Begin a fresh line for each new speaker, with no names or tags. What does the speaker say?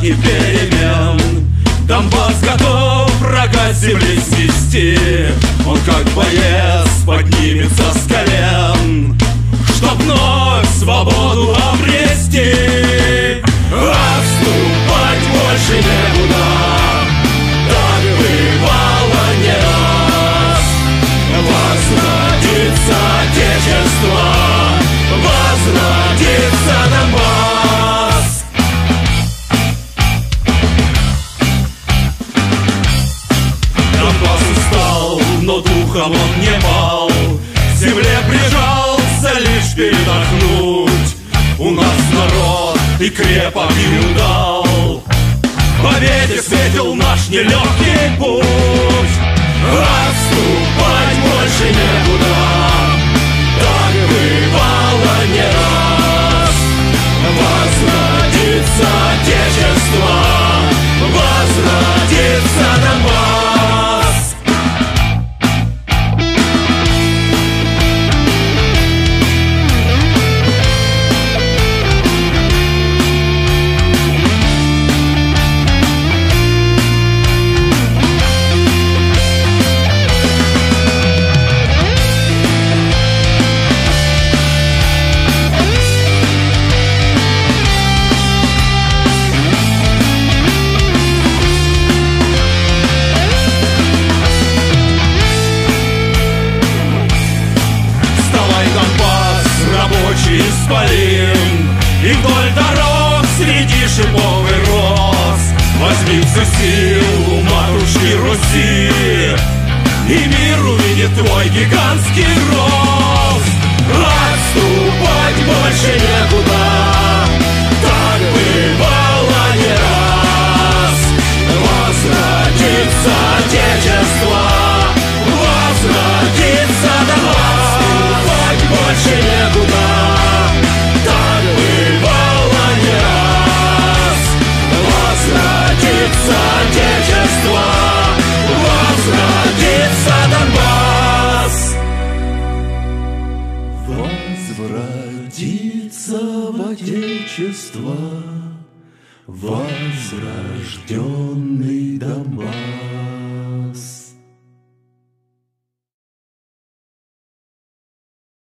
знаки перемен. Донбасс готов врага земли снести. Он как боец поднимется с колен Чтоб вновь свободу но духом он не пал. К земле прижался лишь передохнуть. У нас народ и крепок и удал. Победе светил наш нелегкий путь. Отступать больше некуда исполин И вдоль дорог среди шипов и роз Возьми силу матушки Руси. И мир увидит твой гигантский рост. Отступать больше некуда. Так бывало не раз. Возродится Отечество
Возвратиться в Отечество Возрожденный Донбасс.